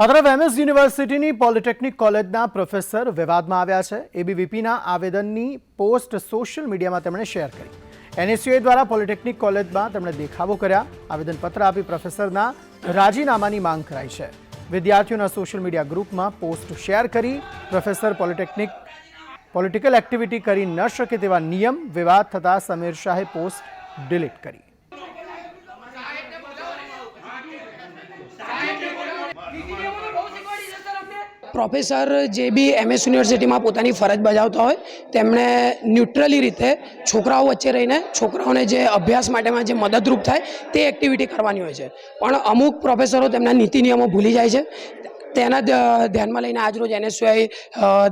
આ તરફ યુનિવર્સિટીની પોલિટેકનિક કોલેજના પ્રોફેસર વિવાદમાં આવ્યા છે એબીવીપીના આવેદનની પોસ્ટ સોશિયલ મીડિયામાં તેમણે શેર કરી એનએસયુએ દ્વારા પોલિટેકનિક કોલેજમાં તેમણે દેખાવો કર્યા આવેદનપત્ર આપી પ્રોફેસરના રાજીનામાની માંગ કરાઈ છે વિદ્યાર્થીઓના સોશિયલ મીડિયા ગ્રુપમાં પોસ્ટ શેર કરી પ્રોફેસર પોલિટેકનિક પોલિટિકલ એક્ટિવિટી કરી ન શકે તેવા નિયમ વિવાદ થતાં સમીર શાહે પોસ્ટ ડિલીટ કરી પ્રોફેસર જે બી એમએસ યુનિવર્સિટીમાં પોતાની ફરજ બજાવતા હોય તેમણે ન્યુટ્રલી રીતે છોકરાઓ વચ્ચે રહીને છોકરાઓને જે અભ્યાસ માટેમાં જે મદદરૂપ થાય, તે એક્ટિવિટી કરવાની હોય છે. પણ અમુક પ્રોફેસરો તેમના નીતિ નિયમો ભૂલી જાય છે. તેના ધ્યાનમાં લઈને આજરોજ એનએસયુઆઈ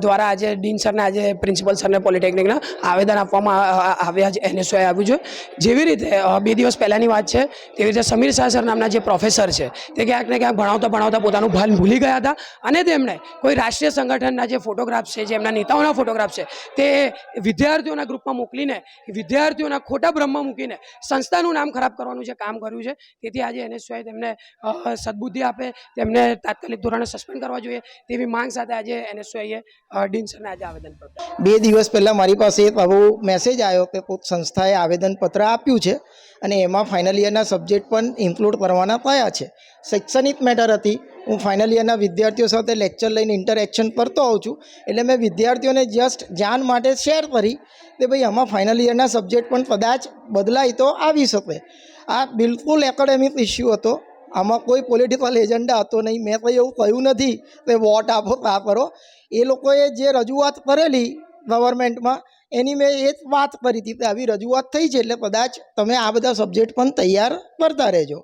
દ્વારા આજે ડીન સરને, આજે પ્રિન્સિપલ સરને પોલિટેકનિકના આવેદન આપવામાં આવ્યા છે એનએસયુઆઈ આવ્યું છે. જેવી રીતે બે દિવસ પહેલાંની વાત છે, તેવી રીતે સમીર શાહ સર નામના જે પ્રોફેસર છે, તે ક્યાંક ને ક્યાંક ભણાવતા ભણાવતા પોતાનું ભાન ભૂલી ગયા હતા અને તેમણે કોઈ રાષ્ટ્રીય સંગઠનના જે ફોટોગ્રાફ્સ છે, જે એમના નેતાઓના ફોટોગ્રાફ છે, તે વિદ્યાર્થીઓના ગ્રુપમાં મોકલીને, વિદ્યાર્થીઓના ખોટા બ્રહ્મ મૂકીને સંસ્થાનું નામ ખરાબ કરવાનું જે કામ કર્યું છે, તેથી આજે એનએસયુઆઈ તેમને સદબુદ્ધિ આપે, તેમને તાત્કાલિક ધોરણે સસ્પેન્ડ કરવા જોઈએ તેવી માંગ સાથે આજે એનએસયુઆઈએ ડીન સરને આજે આવેદનપત્ર બે દિવસ પહેલાં મારી પાસે એક આવો મેસેજ આવ્યો કે પોત સંસ્થાએ આવેદનપત્ર આપ્યું છે અને એમાં ફાઇનલ યરના સબ્જેક્ટ પણ ઇન્ક્લુડ કરવાના થયા છે. શૈક્ષણિક મેટર હતી. હું ફાઇનલ યરના વિદ્યાર્થીઓ સાથે લેક્ચર લઈને ઇન્ટરેક્શન કરતો હોઉં છું. એટલે મેં વિદ્યાર્થીઓને જસ્ટ જાણ માટે શેર કરી કે ભાઈ, આમાં ફાઇનલ યરના સબ્જેક્ટ પણ કદાચ બદલાય તો આવી શકે. આ બિલકુલ એકેડેમિક ઇસ્યુ હતો. આમાં કોઈ પોલિટિકલ એજન્ડા હતો નહીં. મેં કંઈ એવું કહ્યું નથી કે વોટ આપો આ કરો. એ લોકોએ જે રજૂઆત કરેલી ગવર્મેન્ટમાં એની મેં એ જ વાત કરી હતી કે આવી રજૂઆત થઈ છે એટલે કદાચ તમે આ બધા સબ્જેક્ટ પણ તૈયાર કરતા રહેજો.